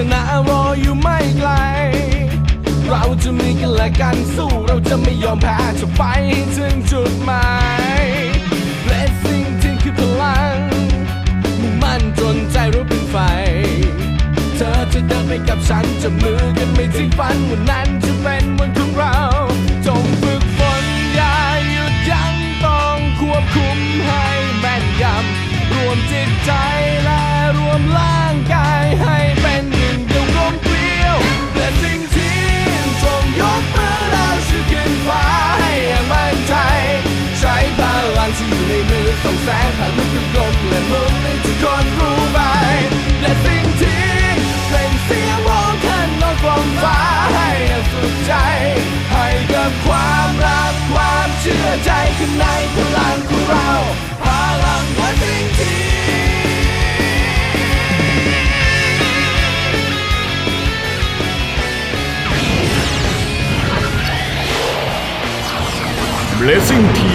ชนะรออยู่ไม่ไกล เราจะมีกันและกันสู้เราจะไม่ยอมแพ้จะไปถึงจุดหมาย Blessing ที่คือพลังมุ่งมั่นจนใจรู้เป็นไฟ เธอจะเดินไปกับฉันจะมือกันไม่ทิ้งฝันวันนั้นจะเป็นวันของเรา อยู่ในมือส่องแสงผ่านลูกกลมและมุนให้ทุกคนรู้ไปและสิ่งที่เป็นเสียงร้องขันนอกกลมฟ้าให้สุดใจ ให้กับความรักความเชื่อใจข้างในพลังของเราพลังว่าสิ่งที่ Blazing Teens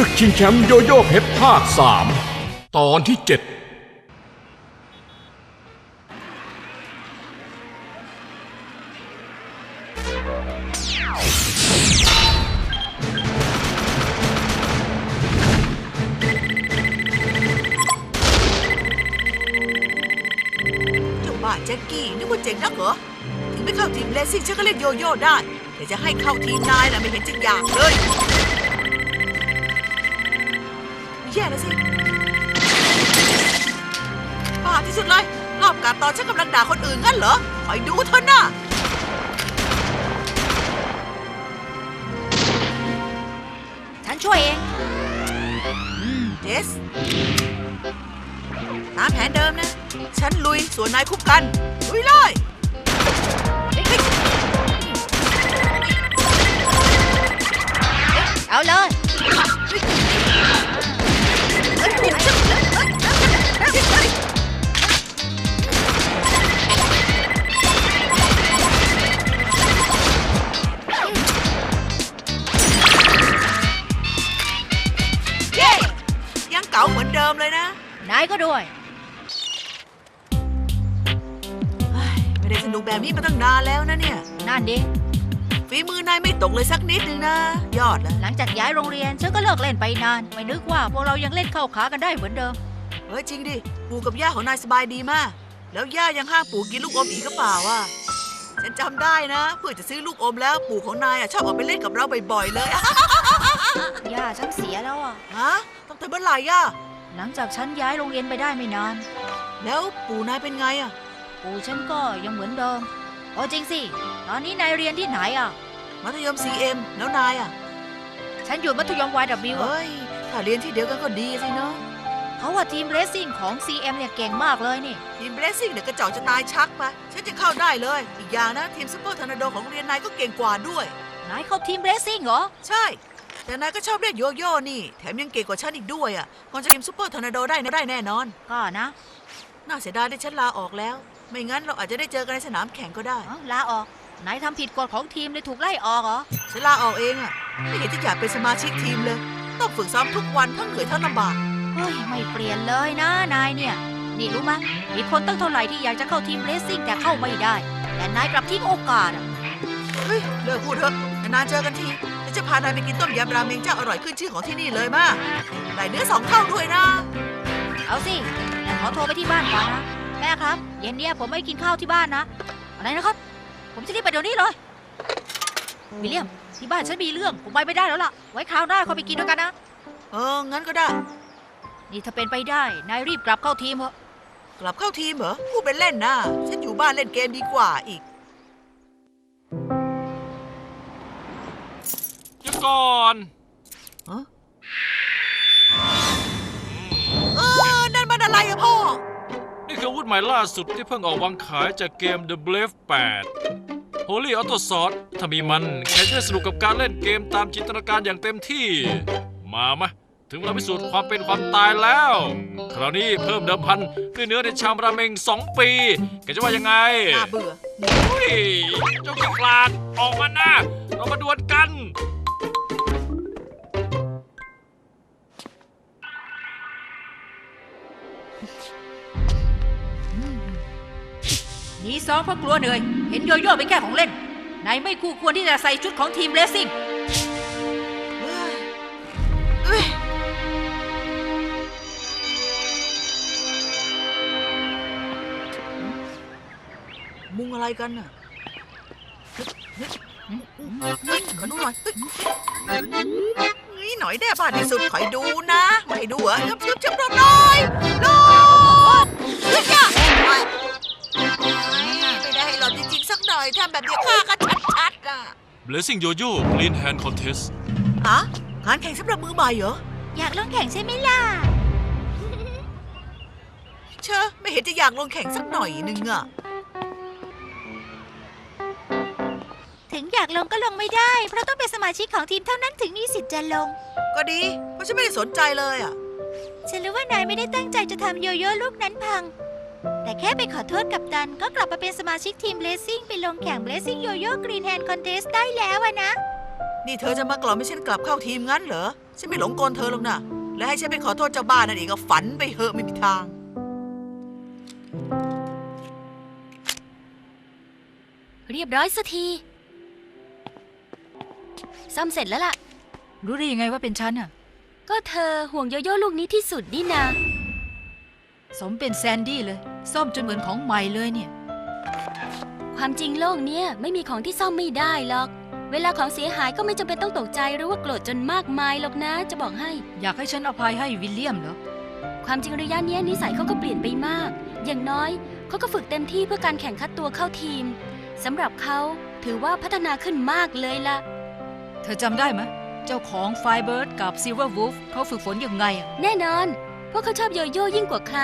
ศึกชิงแชมป์โยโย่เพชรภาค3ตอนที่7เจ้าบ้าแจ็คกี้นึกว่าเจ๋งนักเหรอ ถึงไม่เข้าทีมเลสซิ่งฉันก็เล่นโยโย่ได้ แต่จะให้เข้าทีมนายน่ะไม่เห็นจริงอย่างเลย ย่แล้วสิบ้าที่สุดเลยรอบการตอนฉันกำลังด่าคนอื่นงั้นเหรอคอยดูเถอะนะฉันช่วยเองเจสตามแผนเดิมนะ ฉันลุยส่วนนายคุบกัน ลุยเลย ตกเลยสักนิดนึงนะ ยอดเลยหลังจากย้ายโรงเรียนฉันก็เลิกเล่นไปนาน ไม่นึกว่าพวกเรายังเล่นเข้าขากันได้เหมือนเดิม เฮ้ยจริงดิ ปู่กับย่าของนายสบายดีมาก แล้วย่ายังห้ามปู่กินลูกอมอีกก็เปล่าวะฉันจำได้นะเพื่อจะซื้อลูกอมแล้วปู่ของนายอะชอบออกไปเล่นกับเราบ่อยๆเลยอะย่าฉันเสียแล้วอะ ฮะตั้งแต่เมื่อไหร่ย่ะหลังจากฉันย้ายโรงเรียนไปได้ไม่นาน แล้วปู่นายเป็นไงอะปู่ฉันก็ยังเหมือนเดิมโอ้จริงสิ ตอนนี้นายเรียนที่ไหนอะ มัธยม CM แล้วนายอะ ฉันอยู่มัธยม YW อะเฮ้ย ถ้าเรียนที่เดียวกันก็ดีสิเนาะเขาว่าทีมเลสซิ่งของ CM เนี่ยเก่งมากเลยนี่ ทีมเบสซิ่งเนี่ยกระจอกจะตายชักปะฉันจะเข้าได้เลย อีกอย่างนะ ทีมซูเปอร์ทอร์นาโดของโรงเรียนนายก็เก่งกว่าด้วย นายเข้าทีมเลสซิ่งเหรอ ใช่ แต่นายก็ชอบเล่นโยโย่นี่ แถมยังเก่งกว่าฉันอีกด้วยอะคงจะทีมซูเปอร์ทอร์นาโดได้นะได้แน่นอน ก็นะน่าเสียดายที่ฉันลาออกแล้ว ไม่งั้นเราอาจจะได้เจอกันในสนามแข่งก็ได้ เอ้าลาออก นายทำผิดกฎของทีมเลยถูกไล่ออกเหรอ ฉันลาออกเองอะไม่เห็นจะอยากเป็นสมาชิกทีมเลย ต้องฝึกซ้อมทุกวันทั้งเหนื่อยทั้งลำบาก เฮ้ย ไม่เปลี่ยนเลยนะนายเนี่ย นี่รู้ไหมยมีคนตั้งเท่าไหร่ที่อยากจะเข้าทีมเลสซิ่งแต่เข้าไม่ได้ แต่นายกลับทิ้งโอกาสอะเฮ้ย เลิกพูดเถอะนานๆเจอกันทีฉันจะพานายไปกินต้มยำราเมงเจ้าอร่อยขึ้นชื่อของที่นี่เลยมาได้เนื้อสองเท่าด้วยนะ เอาสิแต่ขอโทรไปที่บ้านก่อนนะ แม่ครับ เย็นเนี้ยผมไม่กินข้าวที่บ้านนะ อะไรนะครับ ผมจะรีบไปเดี๋ยวนี้เลยวิลเลียมที่บ้านฉันมีเรื่อง ผมไปไม่ได้แล้วล่ะ ไว้คราวหน้าค่อยไปกินด้วยกันนะ เออ งั้นก็ได้ นี่ถ้าเป็นไปได้ นายรีบกลับเข้าทีมเถอะ กลับเข้าทีมเหรอพูดเป็นเล่นนะฉันอยู่บ้านเล่นเกมดีกว่าอีกหยุดก่อนเออ นั่นมันอะไรอะพ่อนี่ คืออาวุธใหม่ล่าสุดที่เพิ่งออกวางขายจากเกม The Blade 8 Holy Auto Sword ถ้ามีมันแกจะได้สนุกกับการเล่นเกมตามจินตนาการอย่างเต็มที่ มามาถึงเวลาพิสูจน์ความเป็นความตายแล้ว คราวนี้เพิ่มเดิมพันด้วยเนื้อในชามราเมง2ปีแกจะว่ายังไงน่าเบื่ออุ้ยเจ้ากิกลาดออกมาหน้าเรามาดวลกัน ทีซ้อมเพราะกลัวเหนื่อย เห็นโยโย่เป็นแค่ของเล่นนายไม่คู่ควรที่จะใส่ชุดของทีมเรซซิ่งมุงอะไรกันน่ะเฮ้ยขอดูหน่อยเฮ้ยเฮ้ยหน่อยแน่บ้านที่สุดคอยดูนะ ไม่ดูเหรอชึบชึบชึบรอหน่อยะ Blazing Yo-Yo Green Hand Contest ฮะการแข่งสำหรับมือใหม่เหรอ อยากลงแข่งใช่ไหมล่ะ เชอะไม่เห็นจะอยากลงแข่งสักหน่อยนึงอะ ถึงอยากลงก็ลงไม่ได้ เพราะต้องเป็นสมาชิกของทีมเท่านั้นถึงมีสิทธิ์จะลง ก็ดี เพราะฉันไม่ได้สนใจเลยอะ ฉันรู้ว่านายไม่ได้ตั้งใจจะทำโยโย่ลูกนั้นพัง แต่แค่ไปขอโทษกับตันก็กลับมาเป็นสมาชิกทีมเบลซิ่งไปลงแข่งเบลซิ่งโยโย่กรีนแฮนด์คอนเทสได้แล้วอะนะ นี่เธอจะมากล่อมให้ฉันกลับเข้าทีมงั้นเหรอ ฉันไม่หลงกลเธอหรอกนะ และให้ฉันไปขอโทษเจ้าบ้านนั่นเองก็ฝันไปเหอะไม่มีทาง เรียบร้อยสักทีซ่อมเสร็จแล้วล่ะ รู้ได้ยังไงว่าเป็นฉันอะก็เธอห่วงโยโย่ลูกนี้ที่สุดนี่นา สมเป็นแซนดี้เลย ซ่อมจนเหมือนของใหม่เลยเนี่ย ความจริงโลกเนี้ยไม่มีของที่ซ่อมไม่ได้หรอก เวลาของเสียหายก็ไม่จำเป็นต้องตกใจหรือว่าโกรธจนมากมายหรอกนะ จะบอกให้ อยากให้ฉันอภัยให้วิลเลียมเหรอ ความจริงระยะเนี้ยนิสัยเขาก็เปลี่ยนไปมาก อย่างน้อยเขาก็ฝึกเต็มที่เพื่อการแข่งคัดตัวเข้าทีมสำหรับเขาถือว่าพัฒนาขึ้นมากเลยล่ะเธอจำได้ไหมเจ้าของไฟเบิร์ดกับซิลเวอร์วูฟเขาฝึกฝนยังไงอะแน่นอน พวกเขาชอบโยโย่ยิ่งกว่าใคร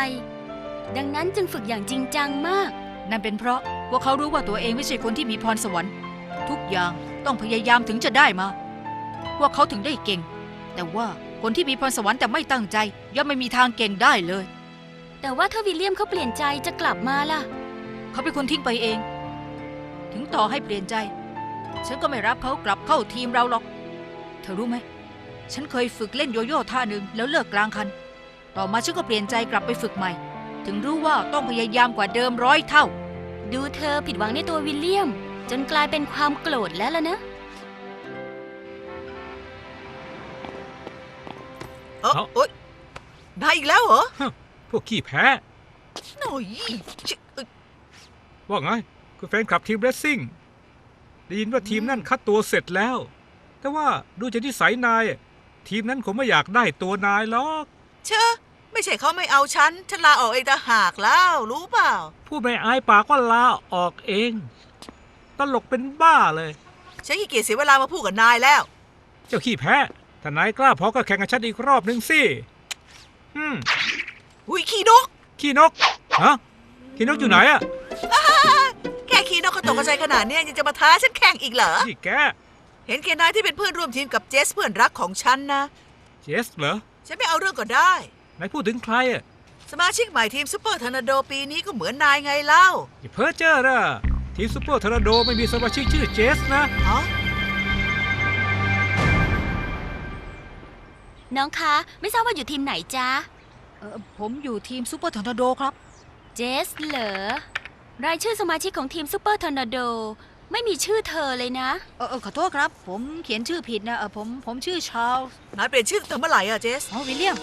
ดังนั้นจึงฝึกอย่างจริงจังมาก นั่นเป็นเพราะพวกเขารู้ว่าตัวเองไม่ใช่คนที่มีพรสวรรค์ ทุกอย่างต้องพยายามถึงจะได้มาพวกเขาถึงได้เก่ง แต่ว่าคนที่มีพรสวรรค์แต่ไม่ตั้งใจ ย่อมไม่มีทางเก่งได้เลย แต่ว่าถ้าวิลเลียมเขาเปลี่ยนใจจะกลับมาล่ะ เขาเป็นคนทิ้งไปเอง ถึงต่อให้เปลี่ยนใจ ฉันก็ไม่รับเขากลับเข้าทีมเราหรอก เธอรู้ไหม ฉันเคยฝึกเล่นโยโย่ท่าหนึ่งแล้วเลิกกลางคัน ต่อมาฉันก็เปลี่ยนใจกลับไปฝึกใหม่ ถึงรู้ว่าต้องพยายามกว่าเดิมร้อยเท่า ดูเธอผิดหวังในตัววิลเลียม จนกลายเป็นความโกรธแล้วล่ะนะ เออเอ้า โอ๊ยได้อีกแล้วเหรอพวกขี้แพ้ หน่อยชิเอ้ยว่าไงคือแฟนคลับทีมเรสซิ่ง ได้ยินว่าทีมนั่นคัดตัวเสร็จแล้ว แต่ว่าดูจากนิสัยนาย ทีมนั้นคงไม่อยากได้ตัวนายหรอก เชอะ ไม่ใช่เขาไม่เอาฉัน ฉันลาออกเองต่างหากแล้วรู้เปล่า ผู้ไม่อายปากก็ลาออกเอง ตลกเป็นบ้าเลย ฉันขี้เกียจเสียเวลามาพูดกับนายแล้ว เจ้าขี้แพ้ถ้านายกล้าพอก็แข่งกับฉันอีกรอบหนึ่งสิอืมอุ้ยขี้นก ขี้นกฮะขี้นกอยู่ไหนอะแค่ขี้นกก็ตกใจขนาดเนี้ยยังจะมาท้าฉันแข่งอีกเหรอ นี่แกเห็นแกนายที่เป็นเพื่อนร่วมทีมกับเจสเพื่อนรักของฉันนะ เจสเหรอ ฉันไม่เอาเรื่องก็ได้ นายพูดถึงใครอะสมาชิกใหม่ทีมซูเปอร์ทอร์นาโดปีนี้ก็เหมือนนายไงเล่าอย่าเพ้อเจ้อนะทีมซูเปอร์ทอร์นาโดไม่มีสมาชิกชื่อเจสนะ ฮะน้องคะไม่ทราบว่าอยู่ทีมไหนจ๊ะ เออผมอยู่ทีมซูเปอร์ทอร์นาโดครับ เจสเหรอรายชื่อสมาชิกของทีมซูเปอร์ทอร์นาโดไม่มีชื่อเธอเลยนะ เออเออขอโทษครับ ผมเขียนชื่อผิดนะเออผมผมชื่อชาร์ลส์นายเปลี่ยนชื่อตั้งแต่เมื่อไหร่อะเจส อ๋อวิลเลียม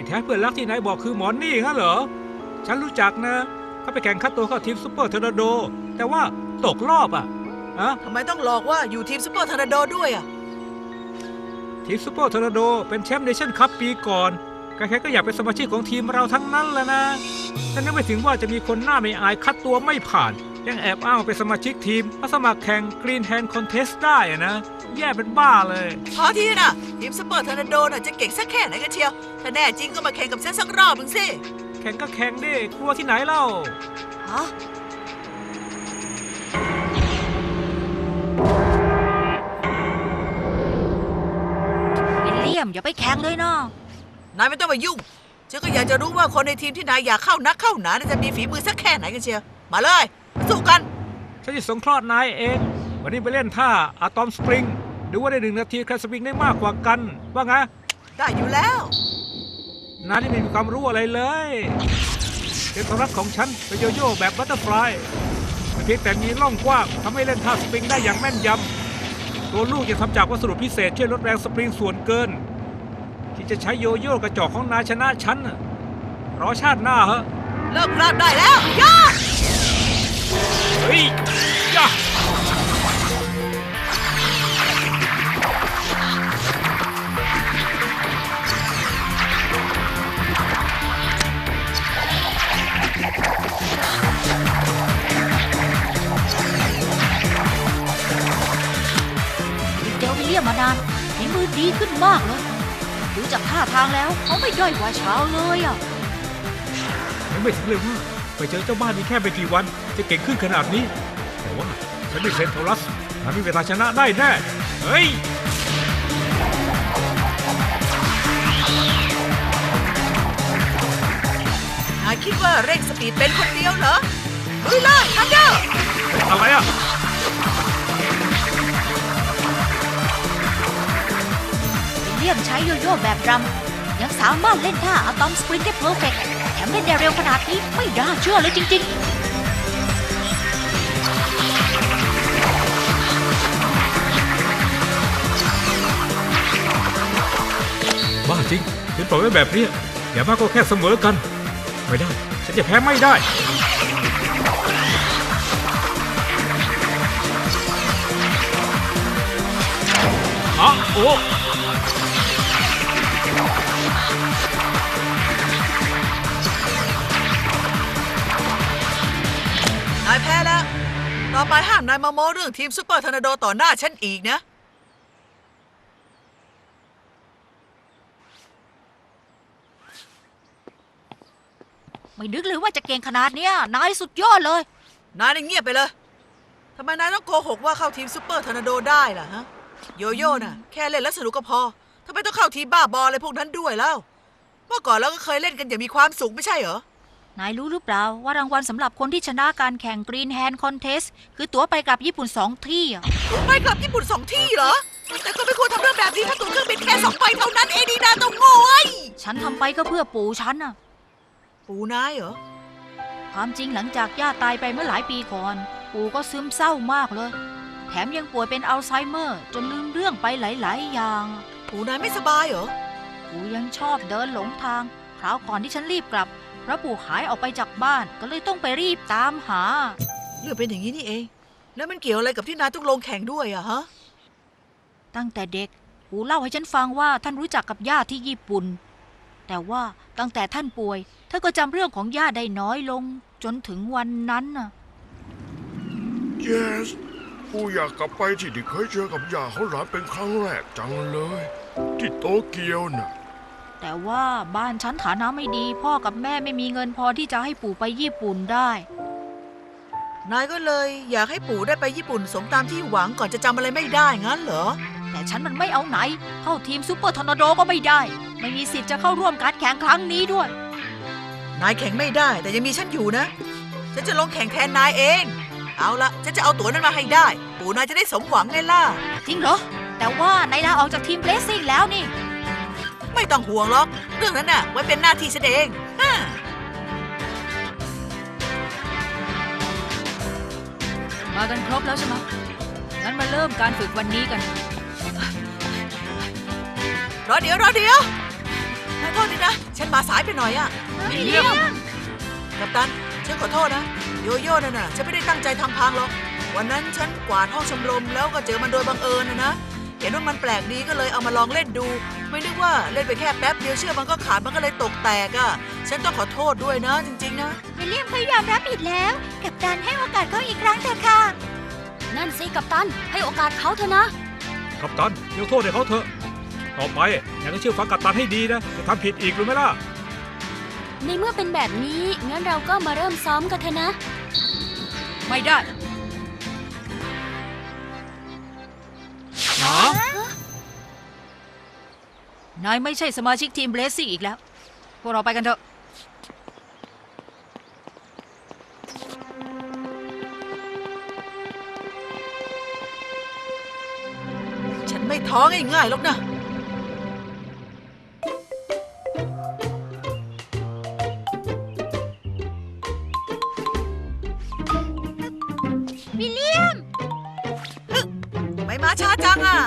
ที่แท้เพื่อนรักที่นายบอกคือหมอนนี่งั้นเหรอ ฉันรู้จักนะ เขาไปแข่งคัดตัวเข้าทีมซูเปอร์ทอร์นาโด แต่ว่าตกรอบอะอะทำไมต้องหลอกว่าอยู่ทีมซูเปอร์ทอร์นาโดด้วยอะทีมซูเปอร์ทอร์นาโดเป็นแชมป์เนชั่นคัพปีก่อนใครๆก็อยากเป็นสมาชิกของทีมเราทั้งนั้นแหละนะฉันนึกไม่ถึงว่าจะมีคนหน้าไม่อายคัดตัวไม่ผ่าน ยังแอบอ้างว่าเป็นสมาชิกทีมมาสมัครแข่ง Green Hand Contest ได้อะนะ แย่เป็นบ้าเลย พอทีน่ะทีมซูเปอร์ทอร์นาโดน่ะจะเก่งสักแค่ไหนกันเชียว ถ้าแน่จริงก็มาแข่งกับฉันสักรอบหนึ่งสิแข่งก็แข่งดิกลัวที่ไหนเล่า ฮะวิลเลียม อย่าไปแข่งเลยเนาะนายไม่ต้องมายุ่ง ฉันก็อยากจะรู้ว่าคนในทีมที่นายอยากเข้านักเข้าหนาน่ะจะมีฝีมือสักแค่ไหนกันเชียว มาเลยมาสู้กัน ฉันจะสงเคราะห์นายเอง วันนี้ไปเล่นท่าอะตอมสปริง ดูว่าได้หนึ่งนาทีใครสปริงได้มากกว่ากัน ว่าไงได้อยู่แล้ว นายนี่ไม่มีความรู้อะไรเลยเอกลักษณ์ของฉันเป็นโยโย่แบบบัตเตอร์ฟลายเพียงแต่มีร่องกว้างทำให้เล่นท่าสปริงได้อย่างแม่นยำตัวลูกจะทำจากวัสดุพิเศษช่วยลดแรงสปริงส่วนเกิน ที่จะใช้โยโย่กระจอกของนายชนะฉันน่ะรอชาติหน้าเหอะเลิกพลาดได้แล้วย่าเฮ้ยย่าเจอวิ ยมมานานฝีมือดีขึ้นมากเลย ดูจากท่าทางแล้วเขาไม่ด้อยกว่าเช้าเลยอะยังไม่ถึงเลยว่าไปเจอเจ้าบ้านนี้แค่ไม่กี่วัน จะเก่งขึ้นขนาดนี้ แต่ว่าฉันไม่เซนโทรัสนายไม่มีเวลาชนะได้แน่ เฮ้ยนายคิดว่าเร่งสปีดเป็นคนเดียวเหรอลุยเลยทันเดอร์อะไรอะ ยมใช้โยโย่แบบรำยังสามารถเล่นท่าอะตอมสปริงได้เพอร์เฟกต์แถมเล่นได้เร็วขนาดนี้ไม่น่าเชื่อเลยจริงบ้าจริงฉันปล่อยไว้แบบนี้อย่ามากก็แค่เสมอกัน ไม่ได้ ฉันจะแพ้ไม่ได้ อ๋อโอ้ ต่อไปห้ามนายมาโม้เรื่องทีมซูเปอร์ทอร์นาโดต่อหน้าฉันอีกนะๆไม่นึกเลยว่าจะเก่งขนาดเนี้ยนายสุดยอดเลย นายนี่เงียบไปเลย ทำไมนายต้องโกหกว่าเข้าทีมซูเปอร์ทอร์นาโดได้ล่ะฮะ โยโย่น่ะ แค่เล่นแล้วสนุกก็พอทำไมต้องเข้าทีมบ้าบออะไรพวกนั้นด้วยแล้วเมื่อก่อนเราก็เคยเล่นกันอย่างมีความสุขไม่ใช่เหรอ นายรู้หรือเปล่าว่ารางวัลสำหรับคนที่ชนะการแข่ง Green Hand Contest คือตั๋วไปกลับญี่ปุ่นสองที่อะไปกลับญี่ปุ่นสองที่เหรอ แต่ก็ไม่ควรทำเรื่องแบบนี้ถ้าตั๋วเครื่องบินแค่สองใบเท่านั้นเองดีนาต้องโง่ไอ้ฉันทำไปก็เพื่อปู่ฉันน่ะ ปูนายเหรอ ความจริงหลังจากย่าตายไปเมื่อหลายปีก่อน ปู่ก็ซึมเศร้ามากเลย แถมยังป่วยเป็นอัลไซเมอร์ จนลืมเรื่องไปหลาย ๆ อย่าง ปูนายไม่สบายเหรอ ปู่ยังชอบเดินหลงทาง คราวก่อนที่ฉันรีบกลับเพราะปู่หายออกไปจากบ้านก็เลยต้องไปรีบตามหา เรื่องเป็นอย่างนี้นี่เอง แล้วมันเกี่ยวอะไรกับที่นายต้องลงแข่งด้วยอะฮะ ตั้งแต่เด็กปู่เล่าให้ฉันฟังว่าท่านรู้จักกับย่าที่ญี่ปุ่น แต่ว่าตั้งแต่ท่านป่วยท่านก็จำเรื่องของย่าได้น้อยลง จนถึงวันนั้นน่ะ Yes กูอยากกลับไปที่ที่เคยเจอกับย่าเขาหลานเป็นครั้งแรกจังเลย ที่โตเกียวน่ะ แต่ว่าบ้านฉันฐานะไม่ดี พ่อกับแม่ไม่มีเงินพอที่จะให้ปู่ไปญี่ปุ่นได้ นายก็เลยอยากให้ปู่ได้ไปญี่ปุ่นสมตามที่หวังก่อนจะจำอะไรไม่ได้งั้นเหรอ แต่ฉันมันไม่เอาไหน เข้าทีมซูเปอร์ทอร์นาโดก็ไม่ได้ ไม่มีสิทธิ์จะเข้าร่วมการแข่งครั้งนี้ด้วย นายแข่งไม่ได้ แต่ยังมีฉันอยู่นะ ฉันจะลงแข่งแทนนายเอง เอาละฉันจะเอาตั๋วนั้นมาให้ได้ ปู่นายจะได้สมหวังไงล่ะ จริงเหรอ แต่ว่านายลาออกจากทีมเบสซิ่งแล้วนี่ ไม่ต้องห่วงหรอก เรื่องนั้นน่ะไว้เป็นหน้าที่ฉันเองฮะมากันครบแล้วใช่ไหมงั้นมาเริ่มการฝึกวันนี้กัน รอเดี๋ยวรอเดี๋ยวขอโทษทีนะ ฉันมาสายไปหน่อยอะวิลเลียมกัปตัน ฉันขอโทษนะ โยโย่นั่นน่ะ ฉันไม่ได้ตั้งใจทำพังหรอก วันนั้นฉันกวาดห้องชมรมแล้วก็เจอมันโดยบังเอิญนะนะ เห็นว่ามันแปลกดีก็เลยเอามาลองเล่นดู ไม่นึกว่าเล่นไปแค่แป๊บเดียวเชื่อกมันก็ขาดมันก็เลยตกแตกอะ่ะ ฉันต้องขอโทษด้วยนะจริงๆนะ วิลเลียมเขายอมรับผิดแล้ว กับการให้โอกาสเขาอีกครั้งเถอะค่ะ นั่นสิกัปตัน ให้โอกาสเขาเถอะนะ กัปตันยกโทษให้เขาเถอะ ต่อไปอยากให้เชื่อฟังกัปตันให้ดีนะจะทำผิดอีกหรือไม่ล่ะ ในเมื่อเป็นแบบนี้งั้นเราก็มาเริ่มซ้อมกันเถอะนะ ไม่ได้หา นายไม่ใช่สมาชิกทีมเบสซี่อีกแล้ว พวกเราไปกันเถอะ ฉันไม่ท้องง่ายๆหรอกนะ วิลเลียมไม่มาช้าจังอะ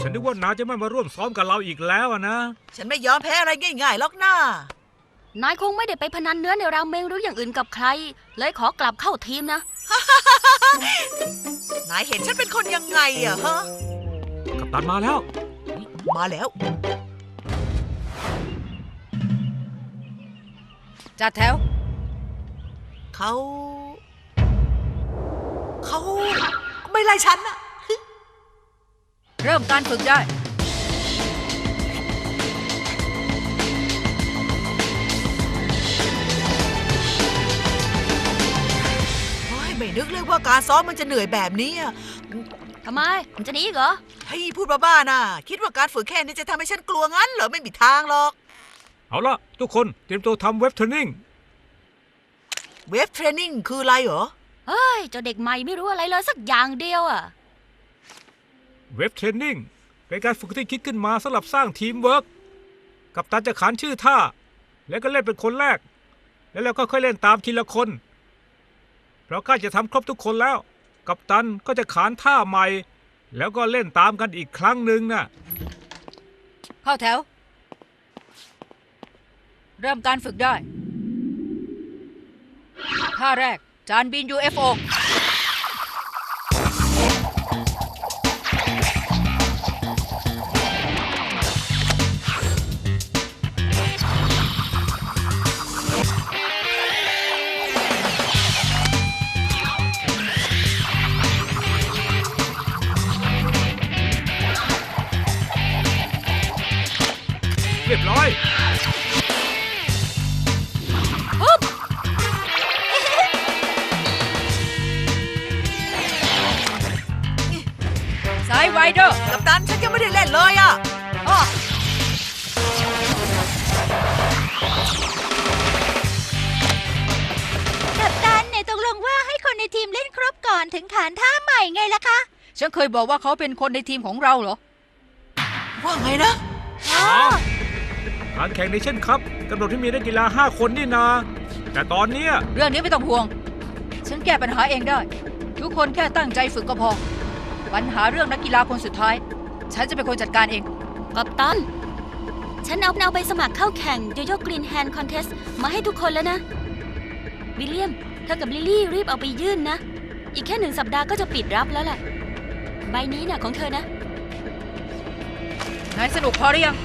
ฉันนึกว่านาจะไม่มาร่วมซ้อมกับเราอีกแล้วอะนะ ฉันไม่ยอมแพ้อะไรง่ายๆหรอกน้านายคงไม่ได้ไปพนันเนื้อในราเมงหรืออย่างอื่นกับใคร เลยขอกลับเข้าทีมนะ นายเห็นฉันเป็นคนยังไงอะฮะ กับตันมาแล้ว มาแล้ว จัดแถว เขา เขาไม่ไล่ฉันอะ เริ่มการฝึกได้ โอ้ยไม่นึกเลยว่าการซ้อมมันจะเหนื่อยแบบนี้อะทำไมมันจะหนีอีกเหรอให้พูดบ้าๆนะคิดว่าการฝึกแค่นี้จะทำให้ฉันกลัวงั้นเหรอไม่มีทางหรอก เอาละทุกคนเตรียมตัวทำเว็บเทรนนิ่ง เว็บเทรนนิ่งคืออะไรเหรอ เฮ้ยเจ้าเด็กใหม่ไม่รู้อะไรเลยสักอย่างเดียวอะ เว็บเทรนนิ่งเป็นการฝึกที่คิดขึ้นมาสำหรับสร้างทีมเวิร์กกับตันจะขานชื่อท่า แล้วก็เล่นเป็นคนแรก แล้วเราก็ค่อยเล่นตามทีละคนเราใกล้จะทำครบทุกคนแล้ว กับตันก็จะขานท่าใหม่ แล้วก็เล่นตามกันอีกครั้งหนึ่งน่ะเข้าแถว เริ่มการฝึกได้ท่าแรก จานบิน UFO เคยบอกว่าเขาเป็นคนในทีมของเราเหรอ ว่าไงนะ การแข่งในเช่นครับกำหนดให้มีนักกีฬา5คนนี่นา แต่ตอนเนี้ยเรื่องนี้ไม่ต้องห่วง ฉันแก้ปัญหาเองได้ ทุกคนแค่ตั้งใจฝึกก็พอ ปัญหาเรื่องนักกีฬาคนสุดท้าย ฉันจะเป็นคนจัดการเอง กับตัน ฉันเอาเอาไปสมัครเข้าแข่งโยโย่กรีนแฮนด์คอนเทสมาให้ทุกคนแล้วนะ วิลเลียม เธอกับลิลลี่รีบเอาไปยื่นนะ อีกแค่หนึ่งสัปดาห์ก็จะปิดรับแล้วแหละ ใบนี้น่ะของเธอนะ นายสนุกพอหรือยัง